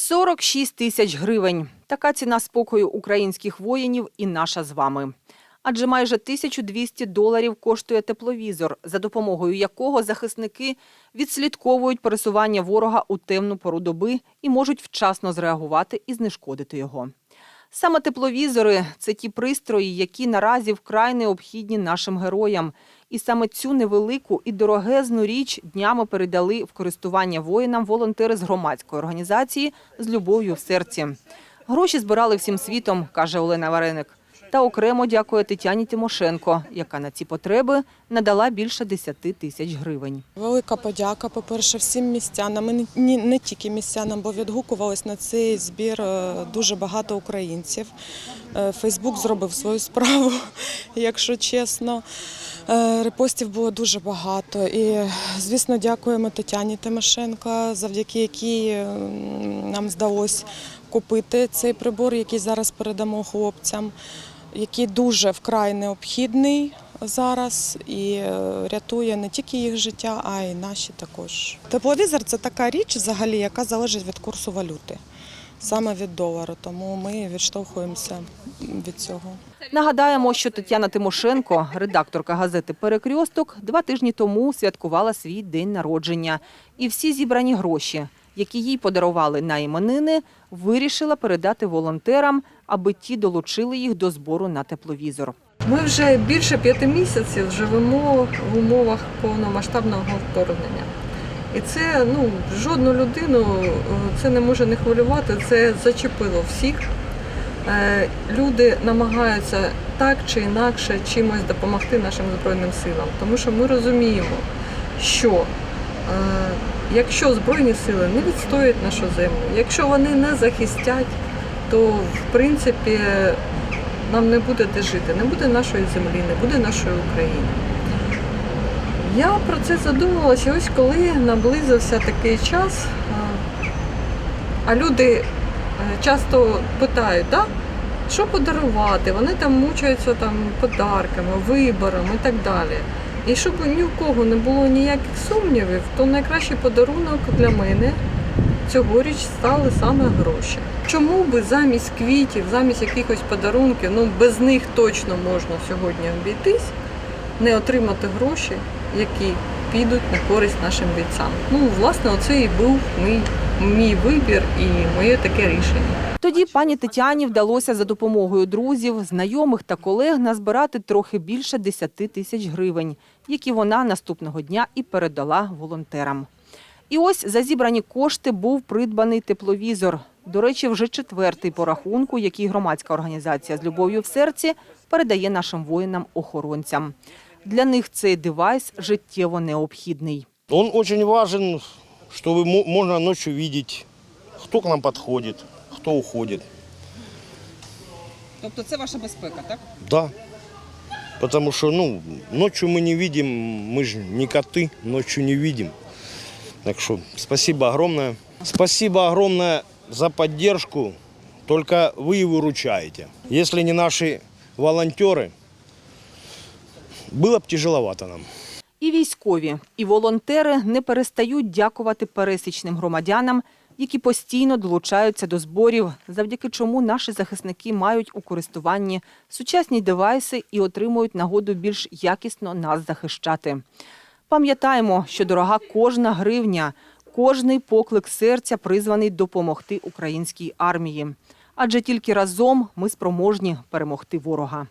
46 тисяч гривень. Така ціна спокою українських воїнів і наша з вами. Адже майже 1200 доларів коштує тепловізор, за допомогою якого захисники відслідковують пересування ворога у темну пору доби і можуть вчасно зреагувати і знешкодити його. Саме тепловізори це ті пристрої, які наразі вкрай необхідні нашим героям. І саме цю невелику і дорогезну річ днями передали в користування воїнам волонтери з громадської організації з любов'ю в серці. Гроші збирали всім світом, каже Олена Вареник. Та окремо дякує Тетяні Тимошенко, яка на ці потреби надала більше 10 тисяч гривень. Велика подяка, по-перше, всім містянам, і не, тільки містянам, бо відгукувались на цей збір е, дуже багато українців. Е, Фейсбук зробив свою справу, якщо чесно. Е, Репостів було дуже багато. І, звісно, дякуємо Тетяні Тимошенко, завдяки якій нам вдалося купити цей прибор, який зараз передамо хлопцям, який дуже вкрай необхідний зараз і е, рятує не тільки їх життя, а й наші також. Тепловізор це така річ, взагалі, яка залежить від курсу валюти, саме від долару. Тому ми відштовхуємося від цього. Нагадаємо, що Тетяна Тимошенко, редакторка газети Перекрьосток, два тижні тому святкувала свій день народження. І всі зібрані гроші, які їй подарували на іменини, вирішила передати волонтерам, аби ті долучили їх до збору на тепловізор. Ми вже більше п'яти місяців живемо в умовах повномасштабного вторгнення. І це ну, жодну людину е, це не може не хвилювати, це зачепило всіх. Е, Люди намагаються так чи інакше чимось допомогти нашим Збройним силам, тому що ми розуміємо, що е, якщо Збройні сили не відстоять нашу землю, якщо вони не захистять, то в принципі нам не буде де жити, не буде нашої землі, не буде нашої України. Я про це задумалася ось коли наблизився такий час, а, а люди е, часто питають, да? що подарувати, вони там мучаються там, подарками, виборами і так далі. І щоб ні у кого не було ніяких сумнівів, то найкращий подарунок для мене цьогоріч стали саме гроші. Чому би замість квітів, замість якихось подарунків, ну без них точно можна сьогодні обійтись, не отримати гроші, які підуть на користь нашим бійцям. Ну, власне, оце і був мій, мій вибір і моє таке рішення. Тоді пані Тетяні вдалося за допомогою друзів, знайомих та колег назбирати трохи більше 10 тисяч гривень, які вона наступного дня і передала волонтерам. І ось за зібрані кошти був придбаний тепловізор. До речі, вже четвертий по рахунку, який громадська організація з любов'ю в серці передає нашим воїнам-охоронцям. Для них цей девайс життєво необхідний. Он очень важен, чтобы мо- можно ночью видеть, кто к нам подходит, кто уходит. Тобто це ваша безпека, так? Да. Потому что, ну, ночью мы не видим, мы же не коты, ночью не видим. Так что спасибо огромное. Спасибо огромное за поддержку. Только вы и выручаете. Если не наши волонтеры, было бы тяжеловато нам. І військові, і волонтери не перестають дякувати пересічним громадянам, які постійно долучаються до зборів, завдяки чому наші захисники мають у користуванні сучасні девайси і отримують нагоду більш якісно нас захищати. Пам'ятаємо, що дорога кожна гривня, кожний поклик серця призваний допомогти українській армії. Адже тільки разом ми спроможні перемогти ворога.